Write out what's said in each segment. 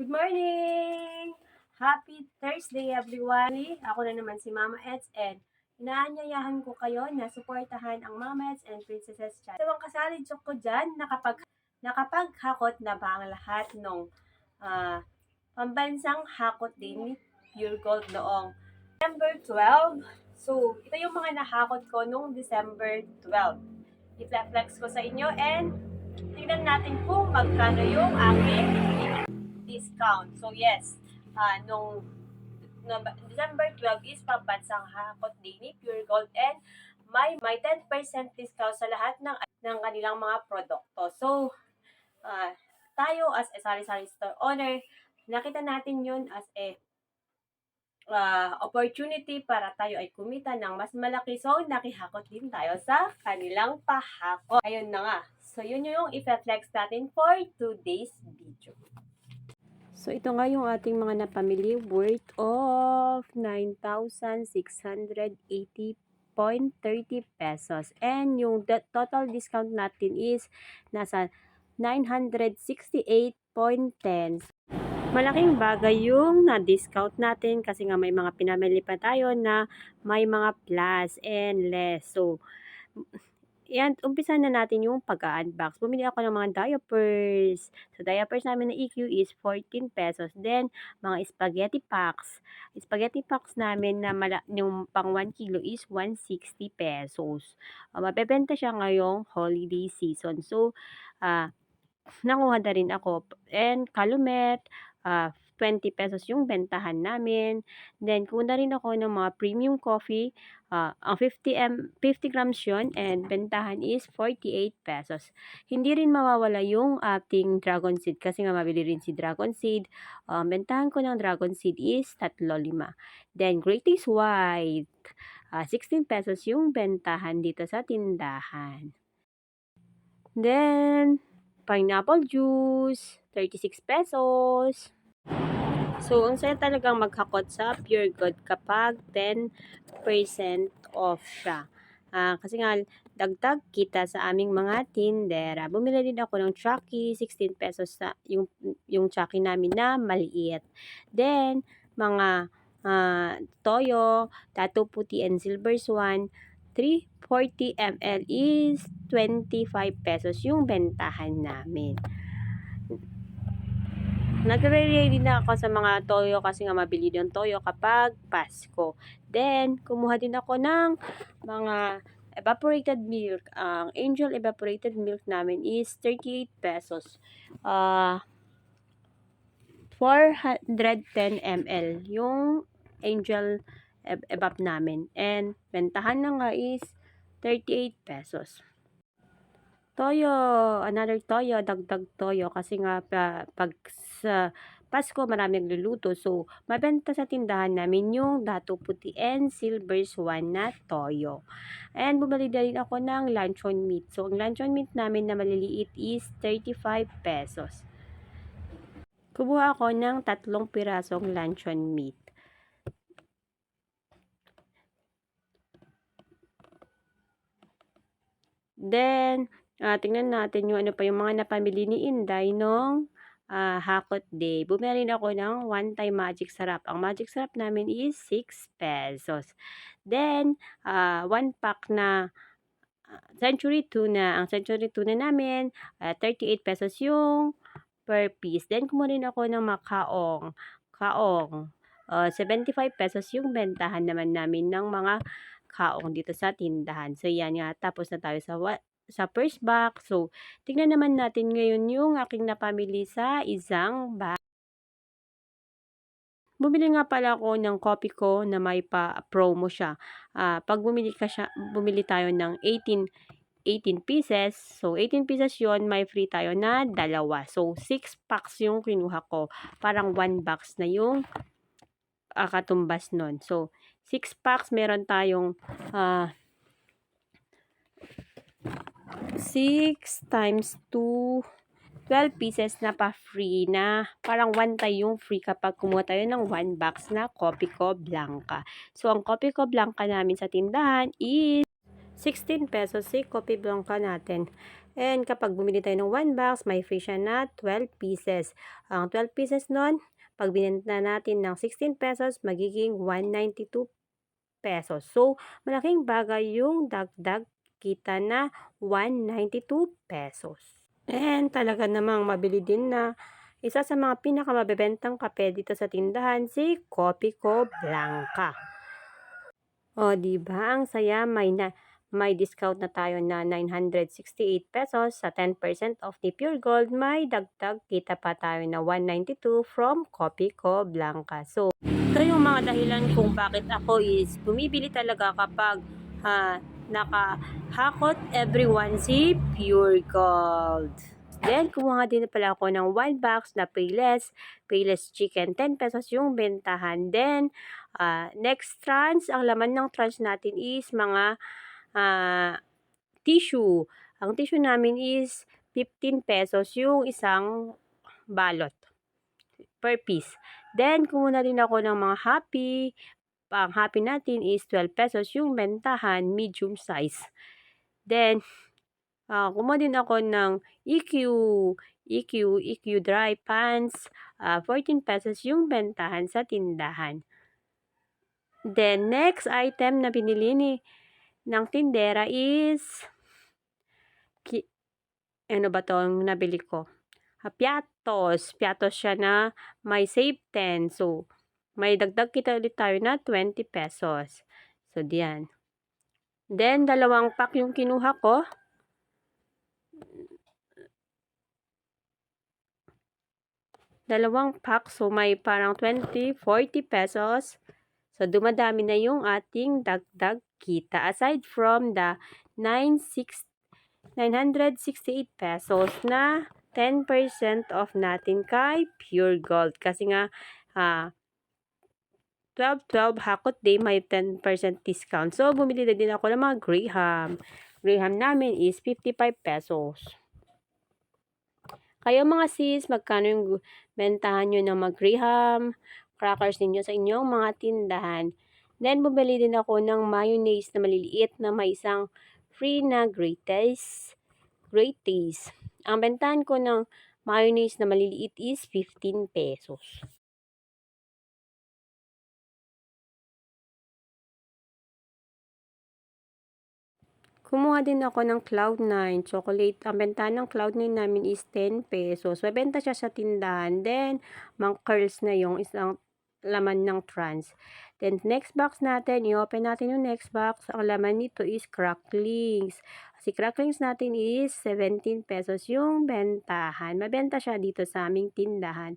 Good morning! Happy Thursday everyone! Ako na naman si Mama Eds and inaanyayahan ko kayo na suportahan ang Mama Eds and Princesses Chat. Ito ang kasali joke ko dyan, nakapag, nakapaghakot na ba ang lahat ng ah, pambansang hakot din ni Pure Gold noong December 12. So, ito yung mga nahakot ko noong December 12. I-flex ko sa inyo and tingnan natin kung magkano yung aking discount. So yes, ah nung December 12 is pambansang hakot din ni Pure Gold and may may 10% discount sa lahat ng ng kanilang mga produkto. So ah tayo as a sari-sari store owner, nakita natin yun as a ah, opportunity para tayo ay kumita ng mas malaki. So, nakihakot din tayo sa kanilang pahakot. Ayun na nga. So, yun yung i-flex natin for today's video. So, ito nga yung ating mga napamili worth of 9,680.30 pesos. And yung total discount natin is nasa 968.10. Malaking bagay yung na-discount natin kasi nga may mga pinamili pa tayo na may mga plus and less. So, yan, umpisa na natin yung pag-unbox. Bumili ako ng mga diapers. So, diapers namin na EQ is 14 pesos. Then, mga spaghetti packs. Spaghetti packs namin na mala, yung pang 1 kilo is 160 pesos. Uh, mabebenta siya ngayong holiday season. So, ah nakuha na rin ako. And calumet, ah 20 pesos yung bentahan namin. Then, kuna rin ako ng mga premium coffee. ah ang 50 m 50 grams yun and bentahan is 48 pesos. Hindi rin mawawala yung ating dragon seed kasi nga mabili rin si dragon seed. Ang bentahan ko ng dragon seed is 3.5. Then, Greatest White. ah 16 pesos yung bentahan dito sa tindahan. Then, pineapple juice, 36 pesos. So, ang saya talagang maghakot sa Pure Gold kapag 10% off siya. Ah, kasi nga, dagdag kita sa aming mga tindera. Bumili din ako ng Chucky, 16 pesos sa yung, yung Chucky namin na maliit. Then, mga ah, Toyo, Tattoo Puti and Silver Swan, 340 ml is 25 pesos yung bentahan namin. Nagre-ready na ako sa mga toyo kasi nga mabili yung toyo kapag Pasko. Then, kumuha din ako ng mga evaporated milk. Ang Angel evaporated milk namin is 38 pesos. Uh, 410 ml yung Angel ev- evap namin. And, bentahan na nga is 38 pesos. Toyo, another toyo, dagdag toyo kasi nga pa, pag sa Pasko marami nagluluto. So, mabenta sa tindahan namin yung dato puti and silver swan na toyo. And bumili na rin ako ng luncheon meat. So, ang luncheon meat namin na maliliit is 35 pesos. Kumuha ako ng tatlong pirasong luncheon meat. Then, ah, tingnan natin yung ano pa yung mga napamili ni Inday nung ah, Hakot Day. Bumili rin ako ng one time magic sarap. Ang magic sarap namin is 6 pesos. Then, ah, one pack na century tuna. Ang century tuna namin, ah, 38 pesos yung per piece. Then, kumuha rin ako ng makaong. Kaong. ah, 75 pesos yung bentahan naman namin ng mga kaong dito sa tindahan. So, yan nga. Tapos na tayo sa sa first box. So, tingnan naman natin ngayon yung aking napamili sa isang bag. Bumili nga pala ako ng coffee ko na may pa promo siya. Ah, pag bumili ka siya, bumili tayo ng 18 18 pieces. So, 18 pieces yon may free tayo na dalawa. So, 6 packs yung kinuha ko. Parang 1 box na yung ah, katumbas nun. So, 6 packs, meron tayong ah, 6 times 2, 12 pieces na pa free na parang one time yung free kapag kumuha tayo ng 1 box na Coffee Co Blanca. So, ang Coffee Co Blanca namin sa tindahan is 16 pesos si Coffee Blanca natin. And kapag bumili tayo ng 1 box, may free siya na 12 pieces. Ang 12 pieces nun, pag binenta natin ng 16 pesos, magiging 192 pesos. So, malaking bagay yung dagdag kita na 192 pesos. And talaga namang mabili din na isa sa mga pinakamabebentang kape dito sa tindahan si Coffee Co Blanca. O, di ba? Ang saya may na may discount na tayo na 968 pesos sa 10% of the Pure Gold. May dagdag kita pa tayo na 192 from Coffee Co Blanca. So, ito yung mga dahilan kung bakit ako is bumibili talaga kapag ah, nakahakot everyone si Pure Gold. Then, kumuha din pala ako ng 1 box na Payless, Payless Chicken, 10 pesos yung bentahan. Then, ah, next trans, ang laman ng trans natin is mga ah, tissue. Ang tissue namin is 15 pesos yung isang balot per piece. Then, kumuha din ako ng mga happy. Ang happy natin is 12 pesos yung bentahan, medium size. Then, ah kumuha din ako ng EQ, EQ, EQ dry pants. ah 14 pesos yung bentahan sa tindahan. Then, next item na binili ni ng tindera is ki, ano ba tong nabili ko? Ah, piatos. Piatos siya na may save 10. So, may dagdag kita ulit tayo na 20 pesos. So, diyan. Then, dalawang pack yung kinuha ko. Dalawang pack. So, may parang 20, 40 pesos. So, dumadami na yung ating dagdag kita. Aside from the 96, 968 pesos na 10% off natin kay Pure Gold. Kasi nga, ah, 12-12 hakot day may 10% discount. So, bumili na din ako ng mga Graham. Graham namin is 55 pesos. Kayo mga sis, magkano yung bentahan nyo ng mga Graham, crackers ninyo sa inyong mga tindahan. Then, bumili din ako ng mayonnaise na maliliit na may isang free na great taste. Great taste. Ang bentahan ko ng mayonnaise na maliliit is 15 pesos. Kumuha din ako ng Cloud9 chocolate. Ang bentahan ng Cloud9 namin is 10 pesos. Mabenta siya sa tindahan. Then, mang curls na yung isang laman ng trans. Then, next box natin, i-open natin yung next box. Ang laman nito is cracklings. Si cracklings natin is 17 pesos yung bentahan. Mabenta siya dito sa aming tindahan.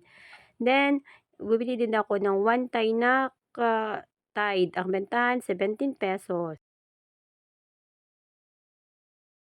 Then, bibili din ako ng one tie na uh, Tide. Ang bentahan, 17 pesos.